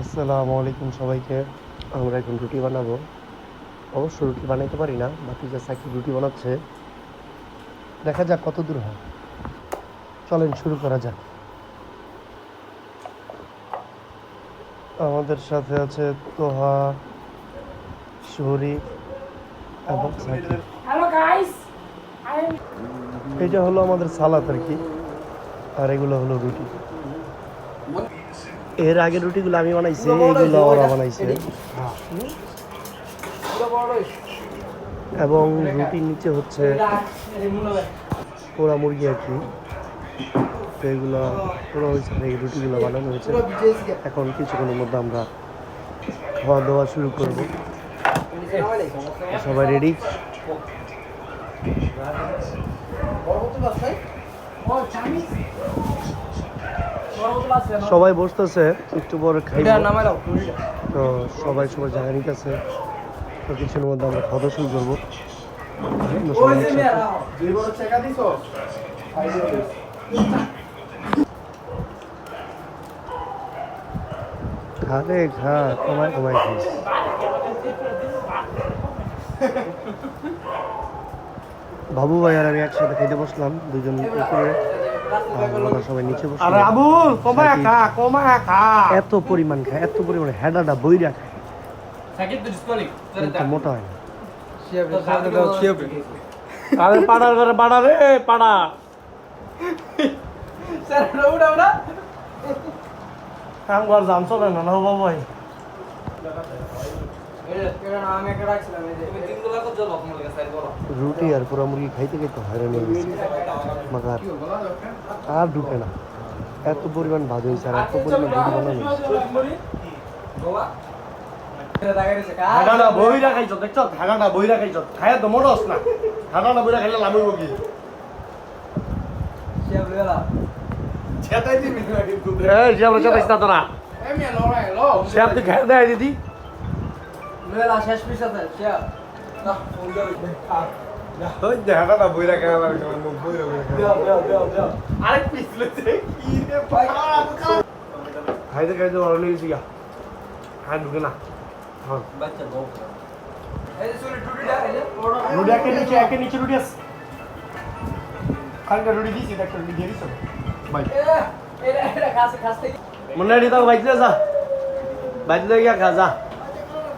আসসালামু আলাইকুম সবাইকে। আমরা এখন রুটি বানাবো। অবশ্য রুটি বানাইতে পারি না বাতিজা সাকিব রুটি বানাচ্ছে। দেখা যাক কত দূর হয়। চলেন শুরু করা যাক। আমাদের সাথে আছে তোহা শরীফ এবং সাকিব। এটা হলো আমাদের সালাদ আর কি। আর এগুলো হলো রুটি। এর আগে রুটিগুলো আমি বানাইছি এইগুলো ওরা বানাইছে। এবং রুটির নিচে হচ্ছে পোড়া মুরগি আর কি। তো এগুলো পোড়া হয়েছে এই রুটিগুলো বানানো হয়েছে। এখন কিছুক্ষণের মধ্যে আমরা খাওয়া দাওয়া শুরু করব। সবাই রেডি সবাই বসতেছে একটু পরে খাইব। তো সবাই সবার জায়গা নিতেছে তো কিছুর মধ্যে আমরা খাওয়া দাওয়া শুরু করব। খা কমায় কমায় খাইস। বাবু ভাই আর আমি একসাথে খেতে বসলাম দুজন উপরে। সবাই নিচে বসে আরে কমায় খা এত পরিমাণ খায় এত পরিমাণে হেডাটা বইরা খায়. কিন্তু মোটা হয় না। আরে পাড়ার ঘরে পাড়া রে পাড়া. কাম কর জানছো না না বাবা ভাই ছিলাম এই রুটি আর পোড়া মুরগি খাইতে খাইতে হয়রান হয়ে গেছে। মাগার। আর ঢুকে না। এত পরিমাণ ভাজ হয়েছে আর এত পরিমাণ রুটি বানানো বইরা খাইছ দেখছ? হাডাটা বইরা খাইছ। খায়া তো মোটস না। হাডাটা বইরা খাইলে কি ছেতাই দিবি না কিন্তু এ জিয়াবলে ছেতাইছ না তোরা eh mi lo lo ছেত তুই খাই দেয় দিদি lela শেষ পিস আছে siap nah udah ওই যে হাডাটা বইরা খাইলা মুখ বইরা Biar, biar, biar, biar. আরেক পিস লইছে কি রে ভাই খাইতে খাইতে ভালো লেগেছে গা খাই ঢুকে না হ্যাঁ